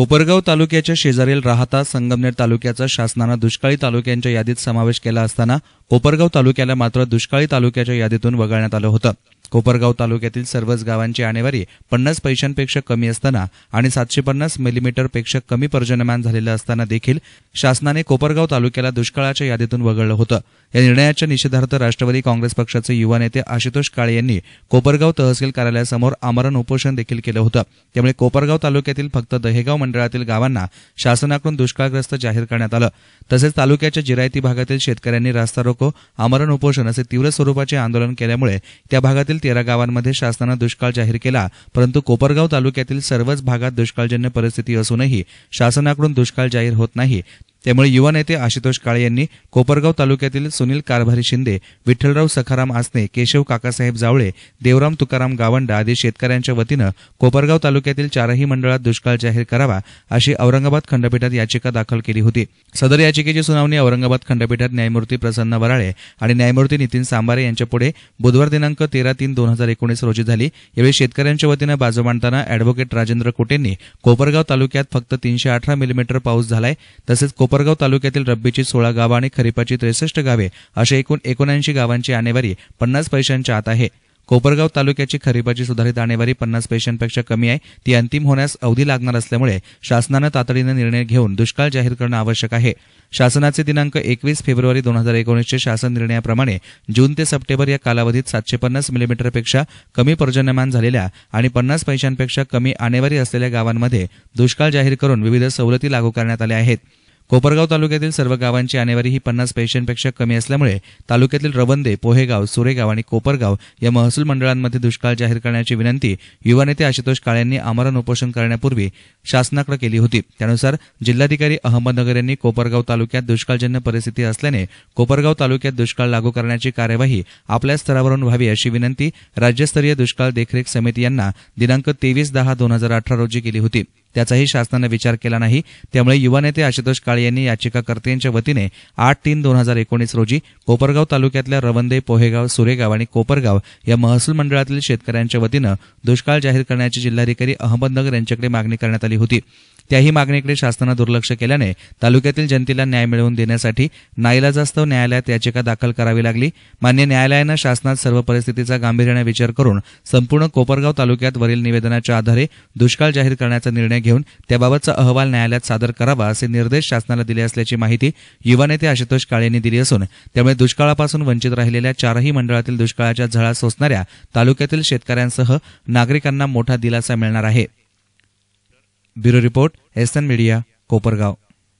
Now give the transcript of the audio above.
कोपरगाव तालुक्याच्या शेजारील राहता संगमनेर तालुक्याचा शासनानं दुष्काळी तालुक्यांच्या यादीत समावेश केला असताना कोपरगाव तालुक्याला मात्र दुष्काळी तालुक्याच्या यादीतून वगळण्यात आलं होतं. कोपरगाव तालुक्यातील सर्वच गावांची आणेवारी पन्नास पैशांपेक्षा कमी असताना आणि सातशे पन्नास मिलीमीटरपेक्षा कमी पर्जन्यमान झालेलं असताना देखील शासनाने कोपरगाव तालुक्याला दुष्काळाच्या यादीतून वगळलं होतं. या निर्णयाच्या निषेधार्थ राष्ट्रवादी काँग्रेस पक्षाचे युवा नेते आशुतोष काळे यांनी कोपरगाव तहसील कार्यालयासमोर आमरण उपोषण देखील केलं होतं. त्यामुळे कोपरगाव तालुक्यातील फक्त दहेगाव मंडळातील गावांना शासनाकडून दुष्काळग्रस्त जाहीर करण्यात आलं. तसेच तालुक्याच्या जिरायती भागातील शेतकऱ्यांनी रास्ता रोको आमरण उपोषण असे तीव्र स्वरूपाचे आंदोलन केल्यामुळे त्या भागातील तेरा गावांमध्ये शासनानं दुष्काळ जाहीर केला परंतु कोपरगाव तालुक्यातील सर्वच भागात दुष्काळजन्य परिस्थिती असूनही शासनाकडून दुष्काळ जाहीर होत नाही. त्यामुळे युवा नेते आशुतोष काळे यांनी कोपरगाव तालुक्यातील सुनील कारभारी शिंदे विठ्ठलराव सखाराम आसने केशव काकासाहेब जावळे देवराम तुकाराम गावंडा आदी शेतकऱ्यांच्या वतीनं कोपरगाव तालुक्यातील चारही मंडळात दुष्काळ जाहीर करावा अशी औरंगाबाद खंडपीठात याचिका दाखल केली होती. सदर याचिकेची सुनावणी औरंगाबाद खंडपीठात न्यायमूर्ती प्रसन्न वराळे आणि न्यायमूर्ती नितीन सांबारे यांच्यापुढे बुधवार दिनांक तेरा तीन दोन हजार एकोणीस रोजी झाली. यावेळी शेतकऱ्यांच्या वतीनं बाजू मांडताना अॅडव्होकेट राजेंद्र कोटेंनी कोपरगाव तालुक्यात फक्त तीनशे अठरा मिलीमीटर पाऊस झालाय तसेच कोपरगाव तालुक्यातील रब्बीची सोळा गावं आणि खरीपाची त्रेसष्ट गावे अशा एकूण एकोणऐंशी गावांची आणेवारी पन्नास पैशांच्या आत आहे. कोपरगाव तालुक्याची खरीपाची सुधारित आणेवारी पन्नास पैशांपेक्षा कमी आहे. ती अंतिम होण्यास अवधी लागणार असल्यामुळे शासनानं तातडीनं निर्णय घेऊन दुष्काळ जाहीर करणं आवश्यक आहे. शासनाचे दिनांक एकवीस फेब्रुवारी दोन हजार एकोणीसचे शासन निर्णयाप्रमाणे जून ते सप्टेंबर या कालावधीत सातशे पन्नास मिलीमीटरपेक्षा कमी पर्जन्यमान झालेल्या आणि पन्नास पैशांपेक्षा कमी आणेवारी असलेल्या गावांमध्ये दुष्काळ जाहीर करून विविध सवलती लागू करण्यात आल्या आहेत. कोपरगाव तालुक्यातील सर्व गावांची आणेवारी ही पन्नास पैशांपेक्षा कमी असल्यामुळे तालुक्यातील रवंदे पोहेगाव सुरेगाव आणि कोपरगाव या महसूल मंडळांमध्ये दुष्काळ जाहीर करण्याची विनंती युवा नेते आशुतोष काळेंनी आमरण उपोषण करण्यापूर्वी शासनाकडे केली होती. त्यानुसार जिल्हाधिकारी अहमदनगर यांनी कोपरगाव तालुक्यात दुष्काळजन्य परिस्थिती असल्याने कोपरगाव तालुक्यात दुष्काळ लागू करण्याची कार्यवाही आपल्या स्तरावरून व्हावी अशी विनंती राज्यस्तरीय दुष्काळ देखरेख समिती यांना दिनांक तेवीस दहा दोन हजार अठरा रोजी केली होती. त्याचाही शासनानं विचार केला नाही. त्यामुळे युवा नेते आशुतोष काळे यांनी याचिकाकर्त्यांच्या वतीने आठ तीन दोन हजार एकोणीस रोजी कोपरगाव तालुक्यातल्या रवंदे पोहेगाव सुरेगाव आणि कोपरगाव या महसूल मंडळातील शेतकऱ्यांच्या वतीनं दुष्काळ जाहीर करण्याची जिल्हाधिकारी अहमदनगर यांच्याकडे मागणी करण्यात आली होती. त्याही मागणीकडे शासनानं दुर्लक्ष केल्याने तालुक्यातील जनतेला न्याय मिळवून देण्यासाठी नाईलाजास्तव न्यायालयात याचिका दाखल करावी लागली. मान्य न्यायालयानं शासनात सर्व परिस्थितीचा गांभीर्याने विचार करून संपूर्ण कोपरगाव तालुक्यात वरील निवेदनाच्या आधारे दुष्काळ जाहीर करण्याचा निर्णय घेऊन त्याबाबतचा अहवाल न्यायालयात सादर करावा असे निर्देश शासनाला दिले असल्याची माहिती युवा नेते आशुतोष काळे यांनी दिली असून त्यामुळे दुष्काळापासून वंचित राहिलेल्या चारही मंडळातील दुष्काळाच्या झळा सोसणाऱ्या तालुक्यातील शेतकऱ्यांसह नागरिकांना मोठा दिलासा मिळणार आहे. Bureau report S N media Kopargaon.